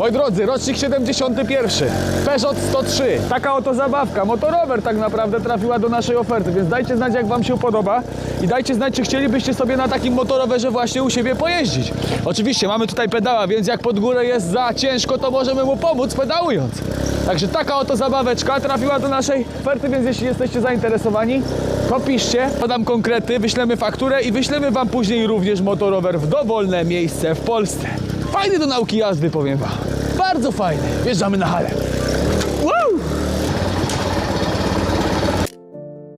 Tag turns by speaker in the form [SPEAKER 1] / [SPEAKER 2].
[SPEAKER 1] Moi drodzy, rocznik 71. Peugeot 103. Taka oto zabawka. Motorower tak naprawdę trafiła do naszej oferty, więc dajcie znać jak Wam się podoba i dajcie znać, czy chcielibyście sobie na takim motorowerze właśnie u siebie pojeździć. Oczywiście mamy tutaj pedała, więc jak pod górę jest za ciężko, to możemy mu pomóc pedałując. Także taka oto zabaweczka trafiła do naszej oferty, więc jeśli jesteście zainteresowani, to piszcie, podam konkrety, wyślemy fakturę i wyślemy Wam później również motorower w dowolne miejsce w Polsce. Fajny do nauki jazdy, powiem wam. Bardzo fajny. Wjeżdżamy na halę. Wow!